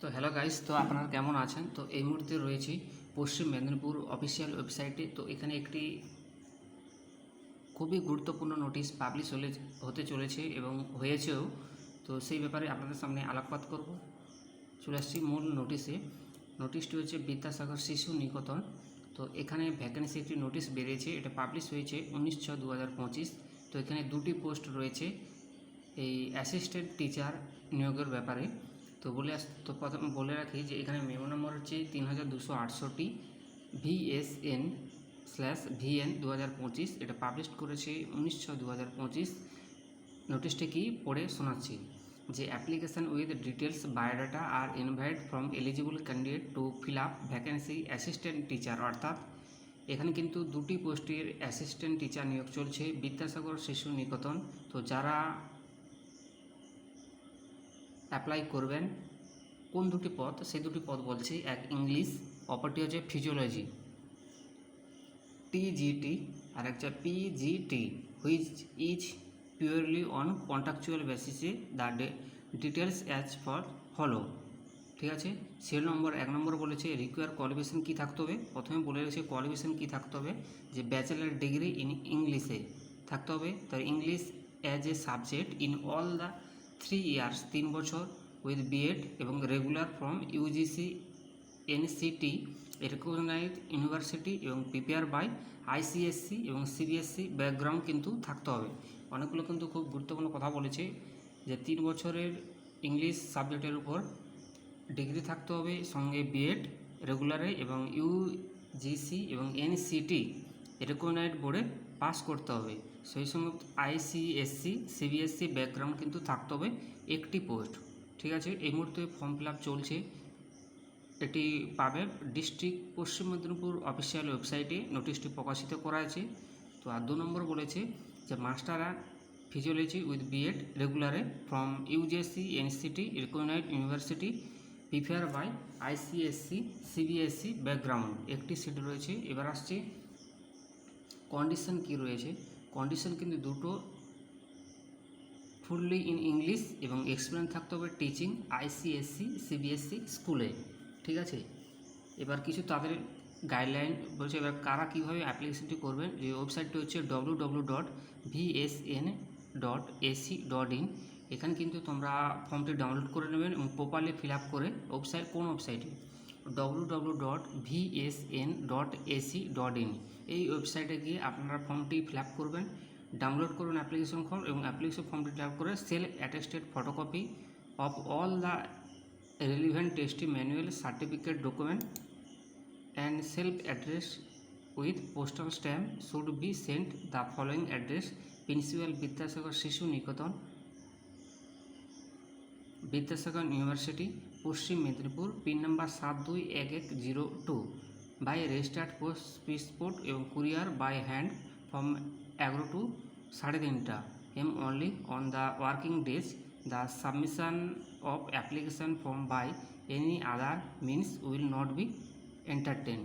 তো hello guys তো আপনারা কেমন আছেন? তো এই মুহূর্তে রয়েছি পশ্চিম মেদিনীপুর অফিসিয়াল ওয়েবসাইটে তো এখানে একটি খুবই গুরুত্বপূর্ণ নোটিশ পাবলিশ হলে, হতে চলেছে এবং হয়েছেও। তো সেই ব্যাপারে আপনাদের সামনে আলোকপাত করব। চলে আসছি মূল নোটিশে নোটিশটি হচ্ছে বিদ্যাসাগর শিশু নিকেতন। তো এখানে ভ্যাকেন্সি একটি নোটিশ বেরিয়েছে, এটা পাবলিশ হয়েছে উনিশ ছ দু হাজার পঁচিশ। তো এখানে দুটি পোস্ট রয়েছে, এই অ্যাসিস্ট্যান্ট টিচার নিয়োগের ব্যাপারে। তো বলে আস, তো প্রথম বলে রাখি যে এখানে মেমো নম্বর হচ্ছে তিন হাজার দুশো আটষট্টি ভিএসএন স্ল্যাশ ভিএন দু হাজার পঁচিশ। এটা পাবলিশ করেছে উনিশ ছ দু হাজার পঁচিশ। নোটিশটি কি? পড়ে শোনাচ্ছি যে application with details biodata R invite from eligible candidate to fill up vacancy assistant teacher অর্থাৎ এখানে কিন্তু দুটি পোস্টের অ্যাসিস্ট্যান্ট টিচার নিয়োগ চলছে। বিদ্যাসাগর শিশু নিকেতন। তো যারা অ্যাপ্লাই করবেন। কোন দুটি পদ? সেই দুটি পদ বলছি। এক ইংলিশ অপরটি হচ্ছে ফিজিওলজি টিজিটি আর একটা PGT which is purely on contractual বেসিসে the details as for follow ঠিক আছে? সেল নম্বর এক নম্বর বলেছে রিকোয়ার কোয়ালিফিকেশন কী থাকতে হবে? প্রথমে বলে রেখেছে কোয়ালিফিকেশন কী থাকতে হবে? যে ব্যাচেলার ডিগ্রি ইন ইংলিশে থাকতে হবে। তার English as a subject in all the three years তিন বছর উইথ বিএড এবং regular from UGC NCT recognise university এবং প্রিপেয়ার বাই আইসিএসসি এবং সিবিএসসি ব্যাকগ্রাউন্ড কিন্তু থাকতে হবে। অনেকগুলো কিন্তু খুব গুরুত্বপূর্ণ কথা বলেছে যে তিন বছরের ইংলিশ সাবজেক্টের উপর ডিগ্রি থাকতে হবে, সঙ্গে বিএড রেগুলারে এবং ইউজিসি এবং এনসিটি রেকগনাইজ বোর্ডে পাস করতে হবে। সেই সঙ্গে আইসিএসসি, সিবিএসসি ব্যাকগ্রাউন্ড কিন্তু থাকতে হবে একটি পোস্ট ঠিক আছে? এই মুহূর্তে ফর্ম ফিল চলছে। এটি পাবে ডিস্ট্রিক্ট পশ্চিম মেদিনীপুর অফিসিয়াল ওয়েবসাইটে নোটিশটি প্রকাশিত করা আছে। তো আর দু নম্বর বলেছে যে মাস্টার আর physiology with B Ed রেগুলারে from UGC NCT recognise university prefer by ICSE CBSE background একটি সিট রয়েছে। এবার আসছে কন্ডিশন কি রয়েছে? কন্ডিশন কিন্তু দুটো ফুললি ইন ইংলিশ এবং এক্সপিরিয়েন্স থাকতে হবে টিচিং আইসিএসসি সিবিএসসি স্কুলে ঠিক আছে? এবার কিছু তাদের গাইডলাইন বলছে, এবার কারা কীভাবে অ্যাপ্লিকেশনটি করবেন? যে ওয়েবসাইটটি হচ্ছে W W dot VSN dot AC dot in এখানে কিন্তু তোমরা ফর্মটি ডাউনলোড করে নেবেন এবং প্রপারলি ফিল আপ করে ওয়েবসাইট কোন ওয়েবসাইটে W W dot VSN dot AC dot in এই ওয়েবসাইটে গিয়ে আপনারা ফর্মটি ফিল আপ করবেন ডাউনলোড করুন অ্যাপ্লিকেশন ফর্ম এবং অ্যাপ্লিকেশন ফর্মটি ফিল আপ করে self attested photocopy of all the relevant testimonial certificate, document and self address with postal stamp should be sent the following address, principal Vidyasagar Shishu Niketan Vidyasagar university Paschim Medinipur pin number সাত দুই এক এক zero two by registered post speed এবং courier by hand from এগারো to সাড়ে তিনটা। M only on the working days the submission of application form by any other means will not be entertain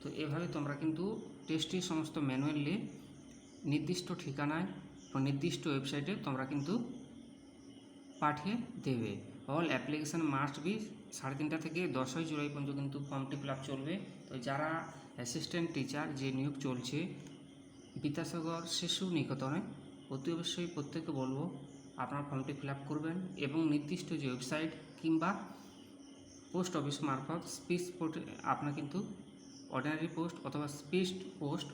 তো এভাবে তোমরা কিন্তু টেস্টটি সমস্ত ম্যানুয়ালি নির্দিষ্ট ঠিকানায় নির্দিষ্ট ওয়েবসাইটে তোমরা কিন্তু পাঠিয়ে দেবে। অল অ্যাপ্লিকেশান মাস্ট বি সাড়ে তিনটা থেকে দশই জুলাই পর্যন্ত কিন্তু ফর্মটি ফিল চলবে। তো যারা অ্যাসিস্ট্যান্ট টিচার যে নিয়োগ চলছে, বিদ্যাসাগর শিশু নিকেতনে, অতি অবশ্যই প্রত্যেককে বলব আপনার ফর্মটি ফিল করবেন এবং নির্দিষ্ট যে ওয়েবসাইট কিংবা পোস্ট অফিস মারফত স্পিচ পোস্ট আপনার কিন্তু অর্ডিনারি পোস্ট অথবা স্পিড পোস্ট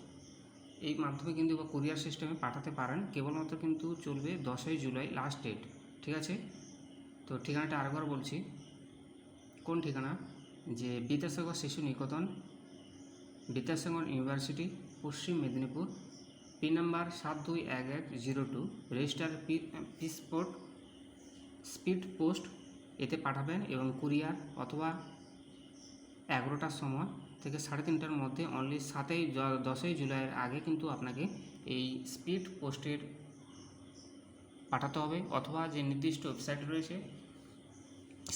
এই মাধ্যমে কিন্তু বা কুরিয়ার সিস্টেমে পাঠাতে পারেন। কেবলমাত্র কিন্তু চলবে দশই জুলাই লাস্ট ডেট ঠিক আছে? তো ঠিকানাটা আরেকবার বলছি। কোন ঠিকানা? যে বিদ্যাসাগর শিশু নিকেতন, বিদ্যাসাগর ইউনিভার্সিটি, পশ্চিম মেদিনীপুর, পিন নাম্বার সাত দুই এক এক জিরো টু, রেজিস্টার পিসপোর্ট, স্পিড পোস্ট এতে পাঠাবেন এবং কুরিয়ার অথবা এগারোটার সময় থেকে সাড়ে তিনটার মধ্যে অনলি সাতই দশই জুলাইয়ের আগে কিন্তু আপনাকে এই স্পিড পোস্টের পাঠাতে হবে অথবা যে নির্দিষ্ট ওয়েবসাইট রয়েছে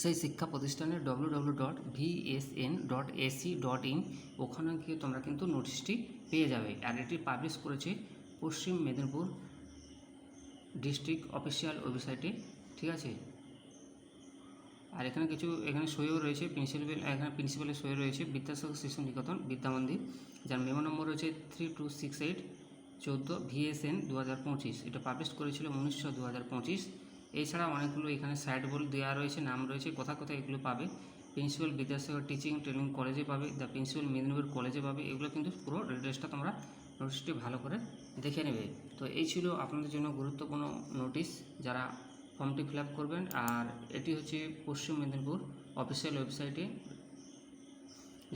সেই শিক্ষা প্রতিষ্ঠানের W W dot VSN dot AC dot in ওখানে গিয়ে তোমরা কিন্তু নোটিশটি পেয়ে যাবে। আর এটি পাবলিশ করেছে পশ্চিম মেদিনীপুর ডিস্ট্রিক্ট অফিসিয়াল ওয়েবসাইটে ঠিক আছে? আর এখানে কিছু, এখানে সইও রয়েছে প্রিন্সিপাল এখানে প্রিন্সিপালের সই রয়েছে, বিদ্যাসাগর শিশু নিকেতন বিদ্যা মন্দির। যার মেমো নম্বর রয়েছে থ্রি টু সিক্স এইট চোদ্দ ভিএসএন দু হাজার পঁচিশ। এটা পাবলিশ করেছিল উনিশশো দু হাজার পঁচিশ। এছাড়া অনেকগুলো এখানে সাইড বোর্ড দেওয়া রয়েছে, নাম রয়েছে কোথায় কোথায় এগুলো পাবে? প্রিন্সিপাল বিদ্যাসাগর টিচিং ট্রেনিং কলেজে পাবে দ্য প্রিন্সিপাল মেদিনীপুর কলেজে পাবে, এগুলো কিন্তু পুরো ডিটেলসটা তোমরা নোটিশটি ভালো করে দেখে নেবে। তো এই ছিল আপনাদের জন্য গুরুত্বপূর্ণ নোটিশ যারা ফর্মটি ফিল করবেন, আর এটি হচ্ছে পশ্চিম মেদিনীপুর অফিসিয়াল ওয়েবসাইটে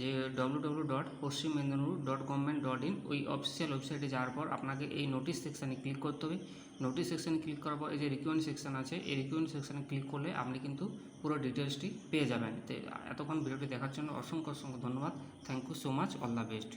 যে W W dot Paschim Medinipur dot government dot in ওই অফিসিয়াল ওয়েবসাইটে যাওয়ার পর আপনাকে এই নোটিশ সেকশানে ক্লিক করতে হবে। নোটিশ সেকশানে ক্লিক করার পর এই যে রিকোয়েন্ট সেকশান আছে, এই রিকোয়েন্ট সেকশানে ক্লিক করলে আপনি কিন্তু পুরো ডিটেলসটি পেয়ে যাবেন। তো এতক্ষণ ভিডিওটি দেখার জন্য অসংখ্য অসংখ্য ধন্যবাদ। Thank you so much all the best